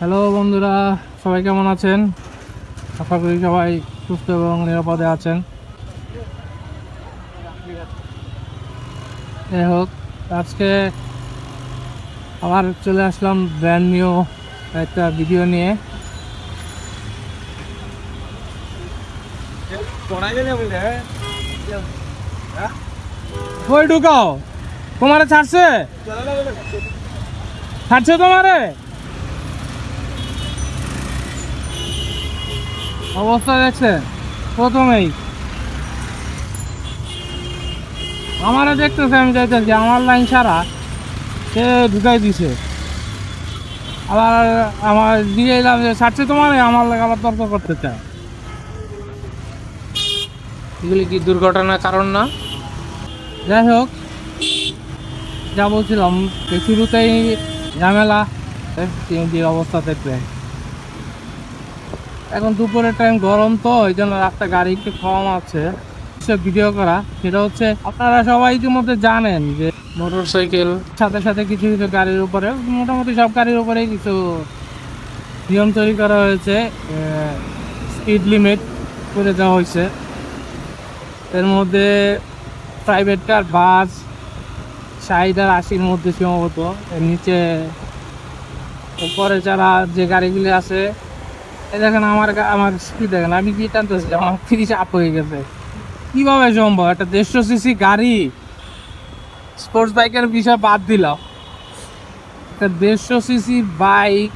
Hello বন্ধুরা। সবাই কেমন আছেন? আশা করি সবাই সুস্থ এবং নিরাপদে আছেন। যাই হোক, আজকে আবার চলে আসলাম ব্র্যান্ড নিউ একটা ভিডিও নিয়ে। ঢুকাও? তোমারে ছাড়ছে? ছাড়ছে তোমারে? অবস্থা দেখছেন প্রথমেই। আমারও দেখতেছে আমি চাইতেছি আমার লাইন ছাড়া সে ঢুকাই দিছে। আবার আমার দিয়ে এলাম যে ছাড়ছে তোমার আমার লাগে আবার তর্ক করতে চায়। এগুলি কি দুর্ঘটনার কারণ না? যাই হোক যা বলছিলাম শুরুতেই ঝামেলা অবস্থা দেখবে এখন দুপুরের টাইম গরম তো এই জন্য রাস্তা গাড়ি একটু কম আছে। ভিডিও করা, সেটা হচ্ছে আপনারা সবাই ইতিমধ্যে জানেন যে মোটর সাইকেল সাথে সাথে কিছু কিছু গাড়ির উপরে মোটামুটি সব গাড়ির উপরেই কিছু নিয়ম তৈরি করা হয়েছে স্পিড লিমিট করে দেওয়া হয়েছে। এর মধ্যে প্রাইভেট কার বাস ষাট আর আশির মধ্যে সম্ভবত এর নিচে, উপরে যারা যে গাড়িগুলি আছে দেখেন আমার আমার স্পিড দেখেন, আমি কি টানতেছি? আমার তিরিশ আপ হয়ে গেছে। কীভাবে সম্ভব? একটা দেড়শো সিসি গাড়ি স্পোর্টস বাইকের বিষয় বাদ দিলাম। একটা দেড়শো সিসি বাইক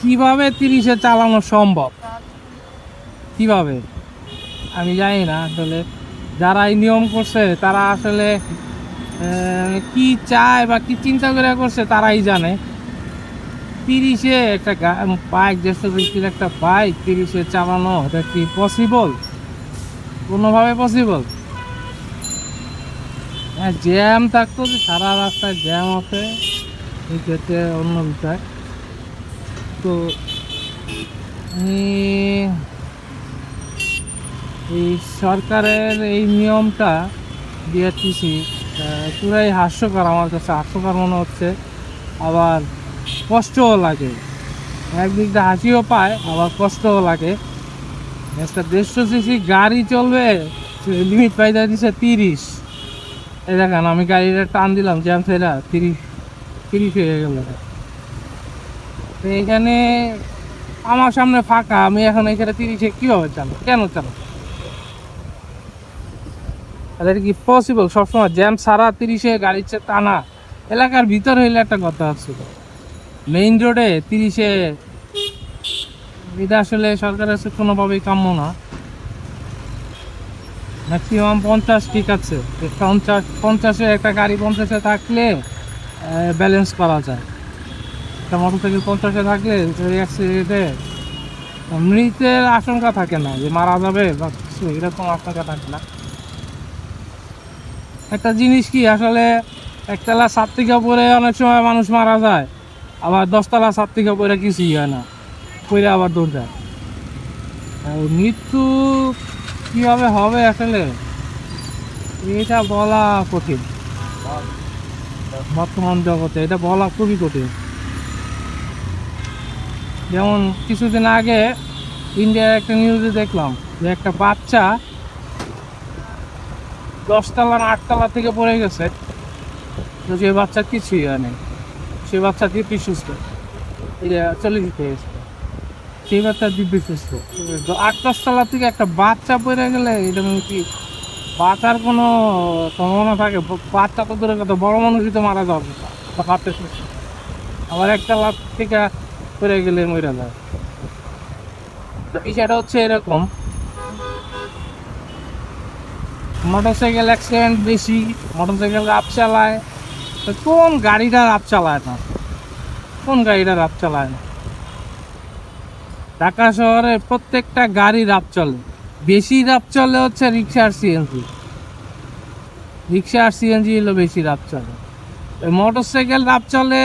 কীভাবে তিরিশে চালানো সম্ভব? কীভাবে? আমি জানি না আসলে। যারা এই নিয়ম করছে, তারা আসলে কি চায় বা কি চিন্তা করে করছে, তারাই জানে। তিরিশে একটা বাইক দেড়শো সিসির একটা বাইক তিরিশে চালানো, এটা কি পসিবল কোনোভাবে পসিবল হ্যাঁ জ্যাম থাকতো যে সারা রাস্তায় জ্যাম আছে ক্ষেত্রে অন্য বিষয়। তো এই সরকারের এই নিয়মটা বিআরটিসি পুরাই হাস্যকর আমার কাছে, হাস্যকর মনে হচ্ছে। আবার কষ্টও লাগে। একদিক দিয়ে হাসিও পায়, আবার কষ্টও লাগে। একটা দেড়শো সিসি গাড়ি চলবে লিমিট পাইতে দিছে তিরিশ। এই দেখেন, আমি গাড়িটা টান দিলাম জ্যাম ফেরা তিরিশ তিরিশ হয়ে গেল। এখানে আমার সামনে ফাঁকা, আমি এখন এখানে তিরিশে কীভাবে চালাবো? কেন চালাবো? তাদের কি পসিবল সবসময় জ্যাম ছাড়া তিরিশে গাড়ির চেয়ে টানা। এলাকার ভিতর হইলে একটা কথা আছে। মেইন রোডে তিরিশে এটা আসলে সরকারের কাছে কোনোভাবেই কাম্য না। ম্যাক্সিমাম পঞ্চাশ ঠিক আছে। পঞ্চাশ, পঞ্চাশে একটা গাড়ি পঞ্চাশে থাকলে ব্যালেন্স করা যায়। একটা মোটর সাইকেল পঞ্চাশে থাকলে অ্যাক্সিডেন্টে মৃতের আশঙ্কা থাকে না যে মারা যাবে বা কিছু, এরকম আশঙ্কা থাকে না। একটা জিনিস কি, আসলে একতলা সাত থেকে পরে অনেক সময় মানুষ মারা যায়। আবার দশতলা সাত থেকে পরে কিছুই হয় না। পরে আবার দৌড় আর মৃত্যু কীভাবে হবে আসলে? এটা বলা কঠিন। বর্তমান জগতে এটা বলা খুবই কঠিন। যেমন কিছুদিন আগে ইন্ডিয়ার একটা নিউজে দেখলাম যে একটা বাচ্চা দশতলা না আটতলা থেকে পড়ে গেছে। তো যে বাচ্চা কিছুই হয় সে বাচ্চা দিব্যি সুস্থ। চলে দিতে সেই বাচ্চা দিব্যি সুস্থ। তো আট দশতলা থেকে একটা বাচ্চা পড়ে গেলে এটা মানে কি, বাঁচার কোনো সম্ভাবনা থাকে? বাচ্চা তো দূরে কথা, বড় মানুষই তো মারা যাবে বাচ্চা সুস্থ আবার একটা লাভ থেকে পড়ে গেলে মরে যায়। তো বিষয়টা হচ্ছে এরকম। মোটরসাইকেল অ্যাক্সিডেন্ট বেশি, মোটরসাইকেল রাপ চালায়। তো কোন গাড়িটা রাপ চালায় না কোন গাড়িটা রাপ চালায় না? ঢাকা শহরে প্রত্যেকটা গাড়ি রাপ চলে। বেশি রাপ চলে হচ্ছে রিক্সা আর সিএনজি রিক্সা আর সিএনজি হলো বেশি রাপ চলে। মোটর সাইকেল রাপ চলে,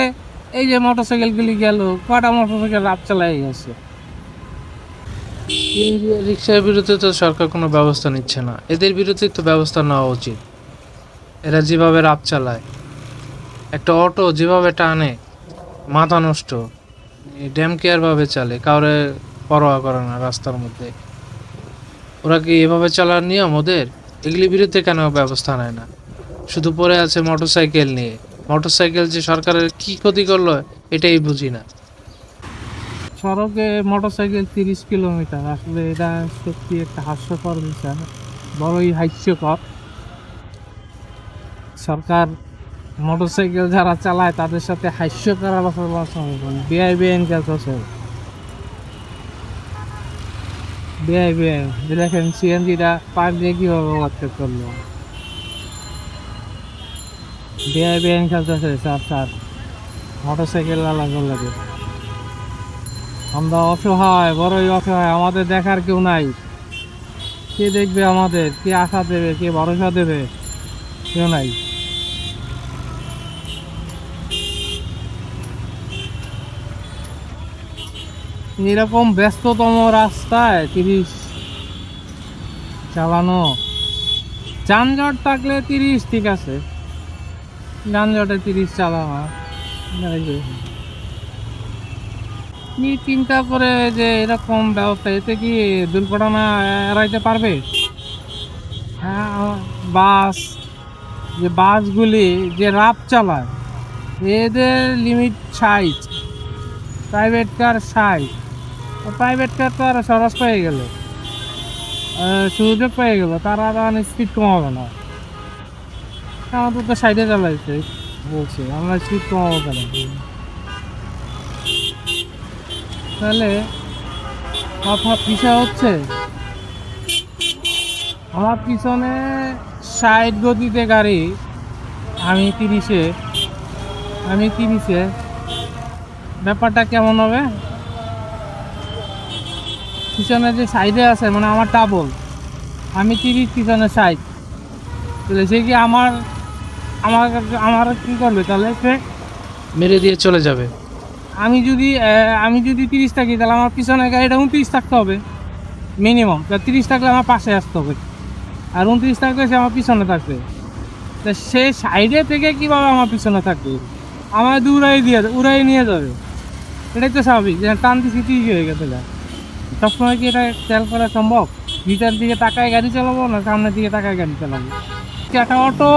এই যে মোটর সাইকেলগুলি গেল কটা মোটর সাইকেল রাত চালাই গেছে? রিক্সার বিরুদ্ধে তো সরকার কোনো ব্যবস্থা নিচ্ছে না। এদের বিরুদ্ধে তো ব্যবস্থা নেওয়া উচিত। এরা যেভাবে রাত চালায়। একটা অটো যেভাবে টানে, মাথা নষ্ট। ড্যাম কেয়ারভাবে চালে, কাউরে পরোয়া করে না রাস্তার মধ্যে। ওরা কি এভাবে চালার নিয়ম ওদের? এগুলির বিরুদ্ধে কেন ব্যবস্থা নেয় না? শুধু পড়ে আছে মোটরসাইকেল নিয়ে। মোটরসাইকেল যে সরকারের কি ক্ষতি করল, এটাই বুঝি না। সড়কে মোটরসাইকেল তিরিশ কিলোমিটার, আসলে এটা সত্যি একটা হাস্যকর বিষয় বড়ই হাস্যকর। সরকার মোটরসাইকেল যারা চালায়, তাদের সাথে হাস্যকর আলোচনা বেআই বেআইন কাজ আছে বেআই বেআইন দেখেন সিএনজিটা পার দিয়ে কীভাবে ওভারটেক করল? বেআই বেআইন কাজ আছে স্যার স্যার, মোটরসাইকেল আলাদা লাগে আমরা অসহায়, বড়ই অসহায়, আমাদের দেখার কেউ নাই। কে দেখবে আমাদের? কে আশা দেবে? কে ভরসা দেবে? কেউ নাই। এরকম ব্যস্ততম রাস্তায় তিরিশ চালানো। যানজট থাকলে তিরিশ, ঠিক আছে। যানজটে তিরিশ চালানো। কি চিন্তা করে যে এরকম ব্যবস্থা, এতে কি দুর্ঘটনা এড়াইতে পারবে? হ্যাঁ বাস, যে বাসগুলি যে রাত চালায়, এদের লিমিট ষাট প্রাইভেট কার ষাট। প্রাইভেট কার তো আর সরস পেয়ে গেল। সুযোগ পেয়ে গেল, তারা আর স্পিড কমাবে না। আমাদের তো সাইডে চালাইছে। বলছে, আমরা স্পিড কমাবো কেন? তাহলে কথা বিষয় হচ্ছে? আমার পিছনে ষাট গতিতে গাড়ি, আমি তিরিশে আমি তিরিশে। ব্যাপারটা কেমন হবে? পিছনে যে সাইডে আছে মানে আমার ডাবল আমি তিরিশ পিছনে সাইড তাহলে সে কি আমার আমার আমার কি করবে? তাহলে সে মেরে দিয়ে চলে যাবে। আমি যদি আমি যদি তিরিশ থাকি তাহলে আমার পিছনে গাড়িটা উনত্রিশ থাকতে হবে মিনিমাম তা তিরিশ থাকলে আমার পাশে আসতে হবে। আর উনত্রিশ থাকলে সে আমার পিছনে থাকবে। তা সে সাইডে থেকে কীভাবে আমার পিছনে থাকবে? আমার উড়াই দিয়ে উড়াই নিয়ে যাবে। এটাই তো স্বাভাবিক টান দিচ্ছি তিরিশ হয়ে গেছে। সবসময় কি এটা খেয়াল করা সম্ভব? ভিতর দিকে তাকায় গাড়ি চালাবো না সামনের দিকে তাকায় গাড়ি চালাবো? একটা অটো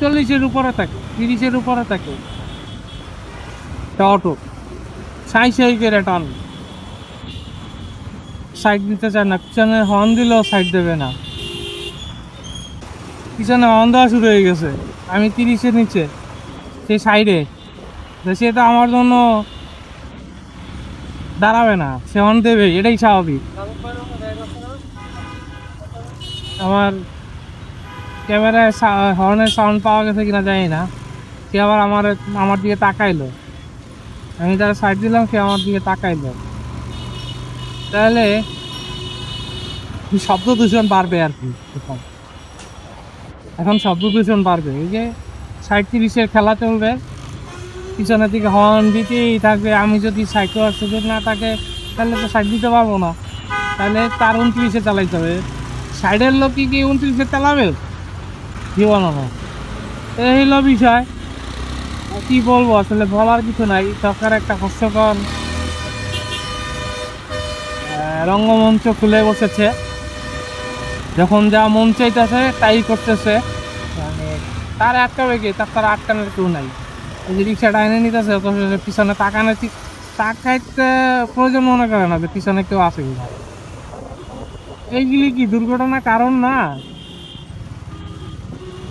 চল্লিশের উপরে থাকে, তিরিশের উপরে থাকে। একটা অটো সাই সাই করে টান। সাইড দিতে চায় না, পিছনে হর্ন দিলেও সাইড দেবে না। পিছনে হর্ন দেওয়া শুরু হয়ে গেছে। আমি তিরিশের নিচে সেই সাইডে সে তো আমার জন্য দাঁড়াবে না, সে হর্ন দেবে, এটাই স্বাভাবিক। আমার ক্যামেরায় হর্নের সাউন্ড পাওয়া গেছে কিনা জানি না। সে আবার আমার আমার দিকে তাকাইলো। আমি তার সাইড দিলাম, সে আমার দিকে তাকাইলো। তাহলে শব্দ দূষণ বাড়বে আর কি এখন। এখন শব্দ দূষণ বাড়বে। এই যে ষাট তিরিশের খেলা চলবে পিছনের দিকে হর্ন দিতেই থাকবে। আমি যদি সাইকেল সুযোগ না থাকে, তাহলে তো সাইড দিতে পারব না। তাহলে তার উনত্রিশে চালাইতে হবে। সাইডের লোক কি কি উনত্রিশে চালাবে? জীবন না এই হলো বিষয়। কি বলব? আসলে বলার কিছু নাই। সরকার একটা হাস্যকর রঙ্গমঞ্চ খুলে বসেছে। যখন যা মন চাইতেছে, তাই করতেছে। মানে তার আটকাবে কি? তার তার আটকানোর কেউ নাই। যে রিক্সাটা এনে নিতেছে, অথচ পিছনে তাকানো তাকাইতে প্রয়োজন মনে করে না যে পিছনে কেউ আছে কিনা। এইগুলি কি দুর্ঘটনার কারণ না?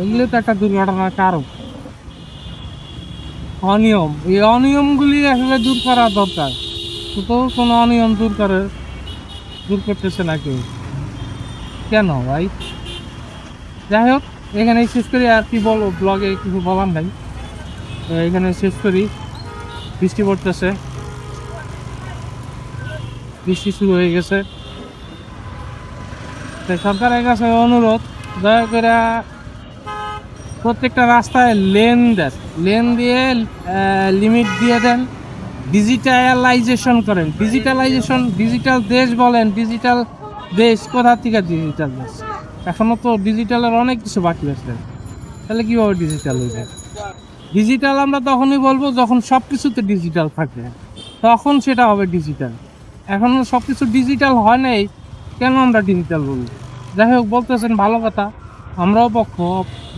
এগুলো তো একটা দুর্ঘটনার কারণ। অনিয়ম। এই অনিয়মগুলি আসলে দূর করা দরকার। তো কোনো অনিয়ম দূর করে দূর করতেছে না কেউ। কেন ভাই? যাই হোক এখানে শেষ করি। আর কি বলব ব্লগে কিছু বলার নাই। তো এখানে শেষ করি। বৃষ্টি পড়তেছে। বৃষ্টি শুরু হয়ে গেছে। সরকারের কাছে অনুরোধ, দয়া করে প্রত্যেকটা রাস্তায় লেন দেন। লেন দিয়ে লিমিট দিয়ে দেন। ডিজিটালাইজেশন করেন। ডিজিটালাইজেশন, ডিজিটাল দেশ বলেন, ডিজিটাল দেশ কোথা থেকে ডিজিটাল দেশ? এখনও তো ডিজিটালের অনেক কিছু বাকি আছে। তাহলে কীভাবে ডিজিটাল হয়ে যায়? ডিজিটাল আমরা তখনই বলব যখন সব কিছুতে ডিজিটাল থাকবে তখন সেটা হবে ডিজিটাল এখনও সব কিছু ডিজিটাল হয় নাই, কেন আমরা ডিজিটাল বলব যাই হোক, বলতেছেন ভালো কথা। আমরাও পক্ষ,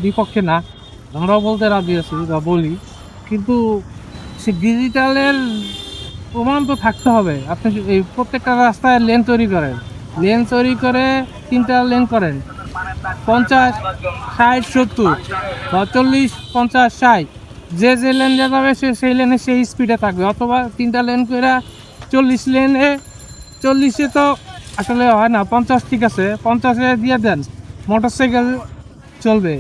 বিপক্ষে না। আমরাও বলতে রাজি আছি, বা বলি। কিন্তু সে ডিজিটালের প্রমাণ তো থাকতে হবে। আপনি এই প্রত্যেকটা রাস্তায় লেন তৈরি করেন। লেন তৈরি করে তিনটা লেন করেন। পঞ্চাশ, ষাট, সত্তর চল্লিশ পঞ্চাশ, ষাট। যে যে লেন যাবে সে সেই লেনে সেই স্পিডে থাকবে। অথবা তিনটা লেন করে চল্লিশ লেনে চল্লিশে তো আসলে হয় না, পঞ্চাশ ঠিক আছে, পঞ্চাশে দিয়ে দেন মোটর সাইকেল চলবে।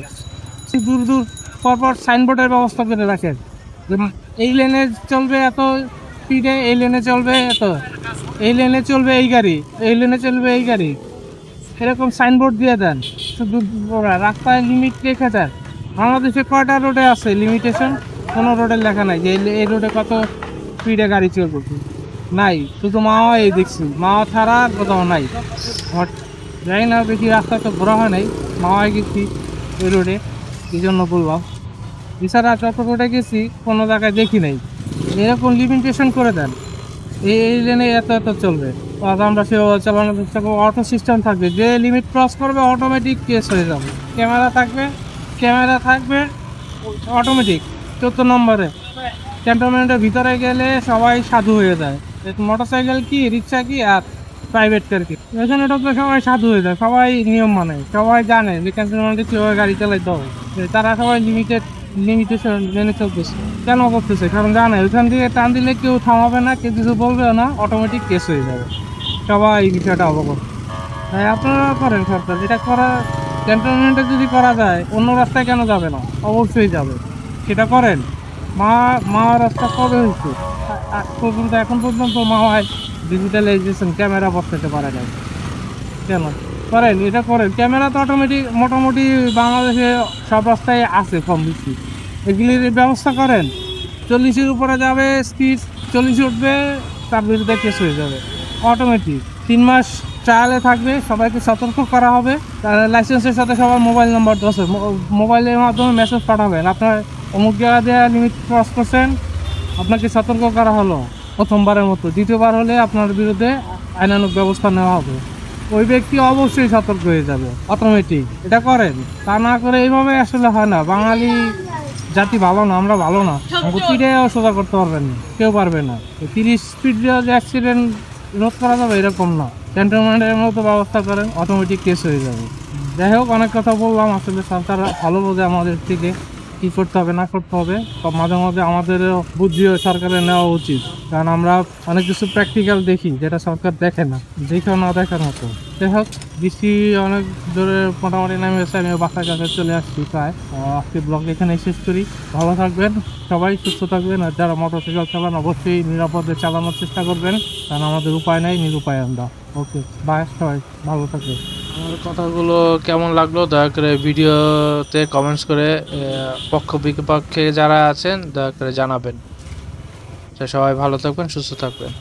দূর দূর পরপর সাইনবোর্ডের ব্যবস্থা করে রাখেন। এই লেনে চলবে এত স্পিডে এই লেনে চলবে এত, এই লেনে চলবে এই গাড়ি, এই লেনে চলবে এই গাড়ি। এরকম সাইনবোর্ড দিয়ে দেন। শুধু রাস্তায় লিমিট রেখে দেন। বাংলাদেশে কয়টা রোডে আছে? লিমিটেশন কোনো রোডে লেখা নাই যে এই- এই রোডে কত স্পিডে গাড়ি চলবে নাই। শুধু মাওয়া এই দেখছি। মাওয়া ছাড়া আর কোথাও নাই। যাই না বেশি রাস্তা তো ঘোরা হয় নাই। মাওয়ায় গেছি ওই রোডে এই জন্য বললাম। এছাড়া যত রোডে গেছি, কোনো জায়গায় দেখি নাই। এরকম লিমিটেশন করে দেন। এই এই লেনে এত এত চলবে। আমরা সে চালানোর চেষ্টা করব। অটো সিস্টেম থাকবে। যে লিমিট ক্রস করবে অটোমেটিক কেস হয়ে যাবে। ক্যামেরা থাকবে। ক্যামেরা থাকবে অটোমেটিক চোদ্দ নম্বরে। ক্যান্টনমেন্টের ভিতরে গেলে সবাই সাধু হয়ে যায়। মোটর সাইকেল কি রিক্সা কি, আর প্রাইভেট কার কি? এখানে ঢুকলে সবাই সাধু হয়ে যায়, সবাই নিয়ম মানে সবাই জানে যে ক্যান্টনমেন্টে কীভাবে গাড়ি চালাইতে হবে। তারা সবাই লিমিটেড লিমিটেশন মেনে চলতেছে। কেন করতেছে? কারণ জানে, ওইখান থেকে টান দিলে কেউ থামাবে না, কেউ কিছু বলবেও না অটোমেটিক কেস হয়ে যাবে। সবাই এই বিষয়টা অবগত। তাই আপনারা করেন সরকার, এটা করা ক্যান্টনমেন্টে যদি করা যায়, অন্য রাস্তায় কেন যাবে না? অবশ্যই যাবে। সেটা করেন। মা মা রাস্তা কবে হয়েছে? পর্যন্ত, এখন পর্যন্ত মা হয় ডিজিটালাইজেশন ক্যামেরা বসাতে পারে না কেন? করেন, এটা করেন। ক্যামেরা তো অটোমেটিক মোটামুটি বাংলাদেশে সব রাস্তায় আছে কম বেশি। এগুলির ব্যবস্থা করেন। চল্লিশের উপরে যাবে স্পিড চল্লিশ উঠবে, তার বিরুদ্ধে কেস হয়ে যাবে। অটোমেটিক তিন মাস ট্রায়ালে থাকবে সবাইকে সতর্ক করা হবে। লাইসেন্সের সাথে সবার মোবাইল নাম্বার আছে। মোবাইলের মাধ্যমে মেসেজ পাঠাবেন। আপনার অমুক জায়গা দেওয়া লিমিট ক্রস করছেন আপনাকে সতর্ক করা হলো প্রথমবারের মতো। দ্বিতীয়বার হলে আপনার বিরুদ্ধে আইনানুক ব্যবস্থা নেওয়া হবে। ওই ব্যক্তি অবশ্যই সতর্ক হয়ে যাবে অটোমেটিক এটা করেন। তা না করে এইভাবে আসলে হয় না। বাঙালি জাতি ভালো না আমরা ভালো না। গতিটাও সোজা করতে পারবেন না। কেউ পারবে না। তিরিশ স্পিড যে অ্যাক্সিডেন্ট রোধ করা যাবে এরকম না। ক্যান্টনমেন্টের মতো ব্যবস্থা করেন অটোমেটিক কেস হয়ে যাবে। যাই হোক, অনেক কথা বললাম। আসলে সরকার ভালো বোঝে আমাদের থেকে। কি করতে হবে, না করতে হবে মাঝে মাঝে আমাদেরও বুদ্ধিও সরকারের নেওয়া উচিত। কারণ আমরা অনেক কিছু প্র্যাকটিক্যাল দেখি, যেটা সরকার দেখে না। দেখেও না দেখার মতো। যাই হোক, বৃষ্টি অনেক জোরে মোটামুটি নেমে এসে আমি বাসার কাছে চলে আসছি প্রায়। আজকে ব্লগ এখানে শেষ করি। ভালো থাকবেন, সবাই সুস্থ থাকবেন, আর যারা মোটরসাইকেল চালান, অবশ্যই নিরাপদে চালানোর চেষ্টা করবেন। কারণ আমাদের উপায় নাই, নিরুপায় আমরা। ওকে বাই সবাই, ভালো থাকবেন। আমার কথাগুলো কেমন লাগল, দয়া করে ভিডিওতে কমেন্টস করে পক্ষ বিপক্ষে যারা আছেন, দয়া করে জানাবেন। সবাই ভালো থাকবেন, সুস্থ থাকবেন।